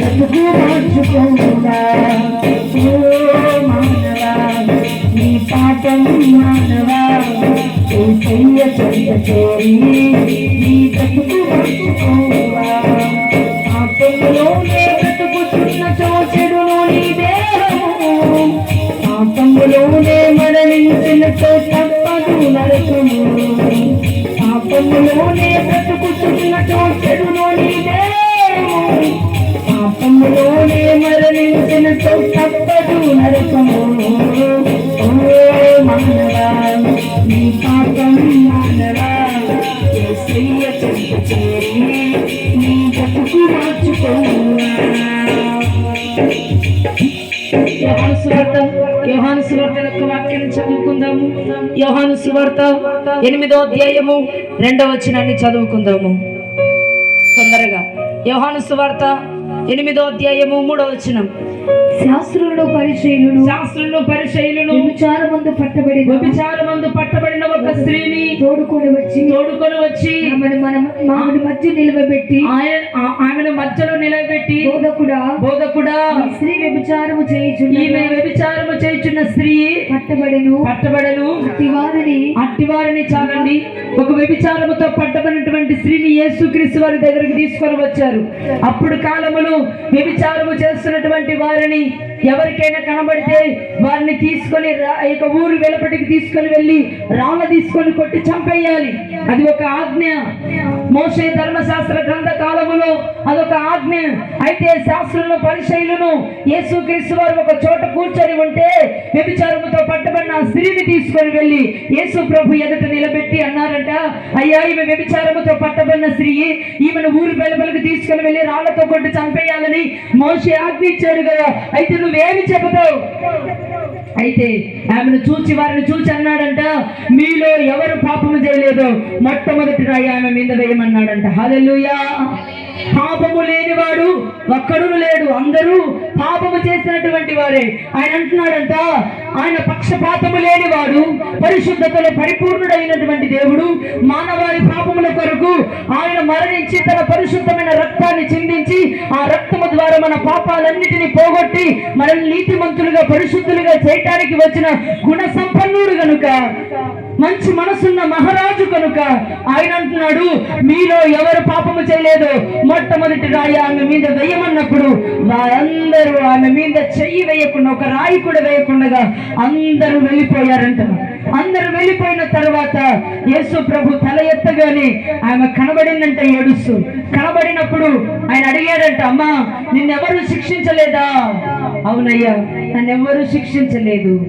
బ్రతుకు మార్చుకోగా ఓ మానవా నీ పాపం మానవా ఏసయ్య చెంత చేరి నీ బ్రతుకు మార్చుకోగా పాపంలోనే బ్రతుకుతున్న చోచెడును నీ దేహము పాపములోనే మరణించినతో తప్పదు నరకము పాపములోనే బ్రతుకుతున్నతో చెడును నీదే. పాపములోనే మరణించినతో తప్పదు నరకము. ఓ మానవా నీ పాపం మానవా చేరి నీ మార్చుకోవా యోహాను సువార్త యొక్క వాక్యాన్ని చదువుకుందాము. యోహాను సువార్త ఎనిమిదో అధ్యాయము రెండవ వచనాన్ని చదువుకుందాము. తొందరగా. యోహాను సువార్త ఎనిమిదో అధ్యాయము మూడో వచనం. శాస్త్రులను పరిచయులను శాస్త్రులను పరిచయులను విచారమందు పట్టబడి వ్యభిచారమందు పట్టబడిన ఒక స్త్రీని తోడుకొని వచ్చి తోడుకొని వచ్చి ఆమెను మన మామిడి మధ్య నిలవబెట్టి ఆయన ఆమెను మధ్యలో నిలబెట్టి బోధకుడా బోధకుడా స్త్రీ వ్యభిచారము చేయుచున్న ఈమె వ్యభిచారము చేయుచున్న స్త్రీ పట్టబడెను. పట్టబడను. అతివారిని అట్టివారిని చాలండి. ఒక వ్యభిచారముతో పట్టబడినటువంటి స్త్రీని యేసుక్రీస్తు వారి దగ్గరికి తీసుకొని వచ్చారు. అప్పుడు కాలములు వ్యభిచారము చేస్తున్నటువంటి వారిని ఎవరికైనా కనబడితే వారిని తీసుకొని రా- ఇక ఊరు వెలుపటికి తీసుకొని వెళ్ళి రాళ్ళ తీసుకొని కొట్టి చంపేయాలి. అది ఒక ఆజ్ఞ. మోసే ధర్మశాస్త్ర గ్రంథ కాలములో అదొక ఆజ్ఞ. అయితే శాస్త్రులను పరిశైలును యేసుక్రీస్తు వారు ఒక చోట కూర్చొని ఉంటే వ్యభిచారముతో పట్టబడిన ఆ స్త్రీని తీసుకొని వెళ్ళి యేసు ప్రభు ఎదుట నిలబెట్టి అన్నారంట అయ్యా ఈమె వ్యభిచారముతో పట్టబడిన స్త్రీ ఈమెను ఊరు వెలుపలకు తీసుకొని వెళ్ళి రాళ్ళతో కొట్టి చంపేయాలని మోసే ఆజ్ఞ ఇచ్చాడు కదా. అయితే నువ్వేమి చెబుతావు? అయితే ఆమెను చూచి వారిని చూచి అన్నాడంట మీలో ఎవరు పాపము చేయలేదు? మొట్టమొదటి రాయి ఆమె మీద వేయమన్నాడంట. హల్లెలూయా. పాపము లేనివాడు ఒక్కడు లేడు అందరూ పాపము చేసినటువంటి వారే. ఆయన అంటున్నాడంట ఆయన పక్షపాతము లేనివాడు పరిశుద్ధతలో పరిపూర్ణుడైనటువంటి దేవుడు మానవాళి పాపముల కొరకు ఆయన మరణించి తన పరిశుద్ధమైన రక్తాన్ని చిందించి ఆ రక్తము ద్వారా మన పాపాలన్నిటినీ పోగొట్టి మనల్ని నీతిమంతులుగా పరిశుద్ధులుగా చేయటానికి వచ్చిన గుణ సంపన్నుడు కనుక మంచి మనసున్న మహారాజు కనుక ఆయన అంటున్నాడు మీలో ఎవరు పాపము చేయలేదు? మొట్టమొదటి రాయి ఆమె మీద వేయమన్నప్పుడు వారందరూ ఆమె మీద చెయ్యి వేయకుండా ఒక రాయి కూడా వేయకుండా అందరూ వెళ్ళిపోయారంట అందరూ వెళ్ళిపోయిన తర్వాత యేసు ప్రభు తల ఎత్తగానే ఆమె కనబడిందంట ఏడుస్తూ. కనబడినప్పుడు ఆయన అడిగాడంట అమ్మా నిన్నెవరు శిక్షించలేదా? అవునయ్యా నన్నెవ్వరూ శిక్షించలేదు.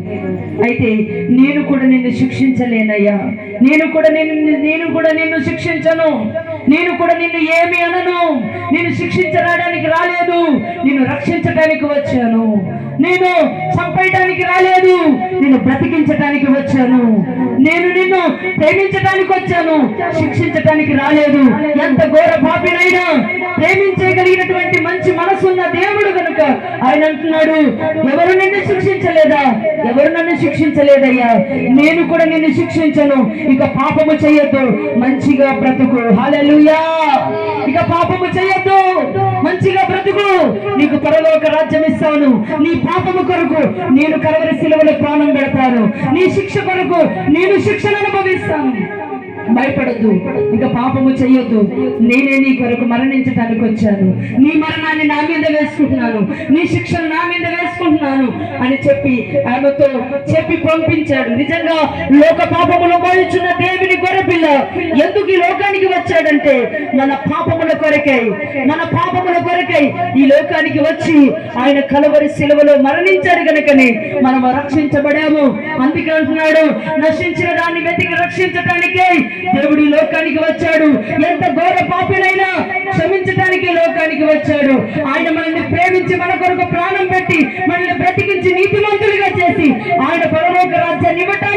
అయితే నేను కూడా నిన్ను శిక్షించలేనయ్యా. నేను కూడా నిన్ను నేను కూడా నిన్ను శిక్షించను. నేను కూడా నిన్ను ఏమి అనను. నేను శిక్షించడానికి రాలేదు. నేను రక్షించడానికి వచ్చాను. నేను చంపేయడానికి రాలేదు. నేను బ్రతికించడానికి వచ్చాను. నేను నిన్ను ప్రేమించడానికి వచ్చాను. శిక్షించడానికి రాలేదు. ఎంత ఘోర పాపినైనా కలిగినటువంటి మంచి మనసున్న దేవుడు కనుక ఆయన అంటున్నాడు ఎవరు నిన్ను శిక్షించలేదా? ఎవరు నన్ను శిక్షించలేదయ్యా? నేను కూడా నిన్ను శిక్షించను. ఇక పాపము చేయొద్దు. మంచిగా బ్రతుకు. హాలూయా ఇక పాపము చెయ్యొద్దు మంచిగా బ్రతుకు. నీకు పరలోక రాజ్యం ఇస్తాను. నీ పాపము కొరకు నేను కలవరి శిలువలో ప్రాణం పెడతాను. నీ శిక్ష కొరకు నేను శిక్షను అనుభవిస్తాను. భయపడద్దు ఇక పాపము చెయ్యొద్దు. నేనే నీ కొరకు మరణించడానికి వచ్చాను. నీ మరణాన్ని నా మీద వేసుకుంటున్నాను. నీ శిక్షను నా మీద వేసుకుంటున్నాను అని చెప్పి ఆమెతో చెప్పి పంపించాడు. నిజంగా లోక పాపములు మోయించున్న దేవుని గొర్రెపిల్ల ఎందుకు ఈ లోకానికి వచ్చాడంటే మన పాపముల కొరకై. మన పాపముల కొరకై ఈ లోకానికి వచ్చి ఆయన కలవరి శిలువలో మరణించాడు గనుకనే మనం రక్షించబడాము. అందుకే అంటున్నాడు నశించిన దాన్ని వెతికి రక్షించటానికే దేవుడు లోకానికి వచ్చాడు. ఎంత ఘోర పాపినైనా క్షమించడానికి లోకానికి వచ్చాడు. ఆయన మనల్ని ప్రేమించి మన కొరకు ప్రాణం పెట్టి మనల్ని బ్రతికించి నీతిమంతులుగా చేసి ఆయన పరలోక రాజ్యాన్ని ఇవ్వటం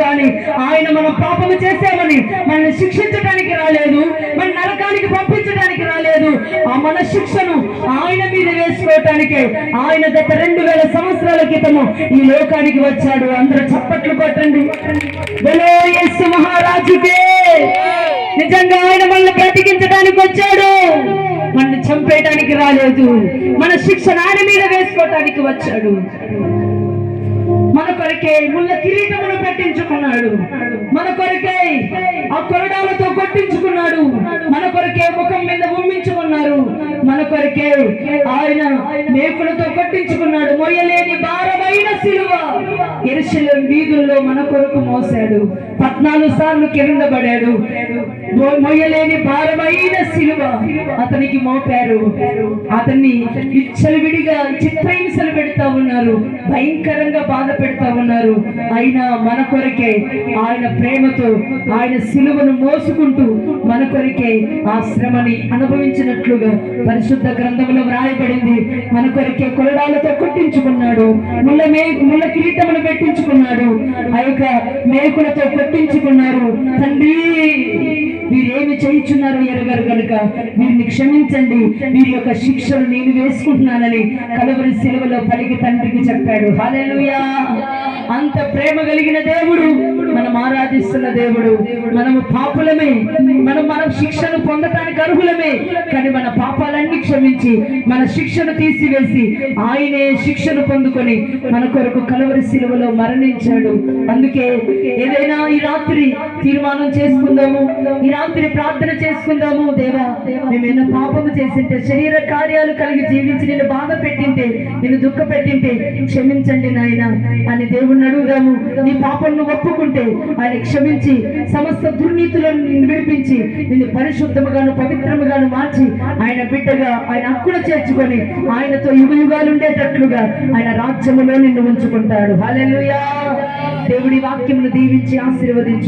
కానీ ఆయన మనం పాపము చేశామని మనల్ని శిక్షించడానికి రాలేదు మన నరకానికి పంపించడానికి రాలేదు. ఆ మన శిక్షను ఆయన మీద వేసుకోవటానికే ఆయన గత రెండు వేల సంవత్సరాల క్రితము ఈ లోకానికి వచ్చాడు. అందరూ చప్పట్లు కొట్టండి. బలో మహారాజుకే. నిజంగా ఆయన మనల్ని బ్రతికించడానికి వచ్చాడు. మనల్ని చంపేయడానికి రాలేదు. మన శిక్షణ ఆయన మీద వేసుకోవటానికి వచ్చాడు. మన కొరకే ముళ్ళ కిరీటమును పెట్టించుకున్నాడు. మన కొరకే ఆ కొరడాలతో కొట్టించుకున్నాడు. మన కొరకే ముఖం మీద ఉమ్మించుకున్నారు. మన కొరకే ఆయన మేకులతో కొట్టించుకున్నాడు. మొయ్యలేని భారమైన సిలువ ఎరుశలం వీధుల్లో మన కొరకు మోసాడు. పద్నాలుగు సార్లు కింద పడాడు మొయ్యలేని భారమైన శిలువ అతనికి మోపారు. అతన్ని విడిగా చిత్రహింసలు పెడతా ఉన్నారు. భయంకరంగా బాధ పెడతా ఉన్నారు. అయినా మన కొరకే ఆయన ప్రేమతో ఆయన శిలువను మోసుకుంటూ మన కొరకే ఆ శ్రమని అనుభవించినట్లుగా పరిశుద్ధ గ్రంథంలో వ్రాయబడింది. మన కొరకే కొరడాలతో కొట్టించుకున్నాడు. ముళ్ళ మే ముళ్ళ కిరీటమును పెట్టించుకున్నాడు. ఆ యొక్క మేకులతో కొట్టించుకున్నారు తండ్రి వీరేమి చేయించున్నారో ఎరగారు కనుక వీరిని క్షమించండి. వీరి యొక్క శిక్షను నేను వేసుకుంటున్నానని కలవరి శిలువలో పలికి తండ్రికి చెప్పాడు. హల్లెలూయా! అంత ప్రేమ కలిగిన దేవుడు మనం ఆరాధిస్తున్న దేవుడు. మనము పాపులమే మనం మన శిక్షను పొందటానికి అర్హులమే కానీ మన పాపాలన్నీ క్షమించి మన శిక్షను తీసివేసి ఆయనే శిక్షను పొందుకొని మన కొరకు కలవరి శిలువలో మరణించాడు. అందుకే ఏదైనా ఈ రాత్రి తీర్మానం చేసుకుందాము ఈ రాత్రి ప్రార్థన చేసుకుందాము. దేవా మేమేమైనా పాపము చేసింటే శరీర కార్యాలు కలిగి జీవించి నేను బాధ పెట్టింటే నేను దుఃఖ పెట్టింటే క్షమించండి నాయన అని దేవుడు అడుగుదాము. నీ పాపలను ఒప్పుకుంటే ఆయన క్షమించి సమస్త దుర్నీతులను నిన్ను విడిపించి నిన్ను పరిశుద్ధముగాను పవిత్రముగాను మార్చి ఆయన బిడ్డగా ఆయన హక్కును చేర్చుకొని ఆయనతో యుగ యుగాలు ఉండేటట్లుగా ఆయన రాజ్యములో నిన్ను ఉంచుకుంటాడు. హలెలుయా దేవుడి వాక్యమును దీవించి ఆశీర్వదించు.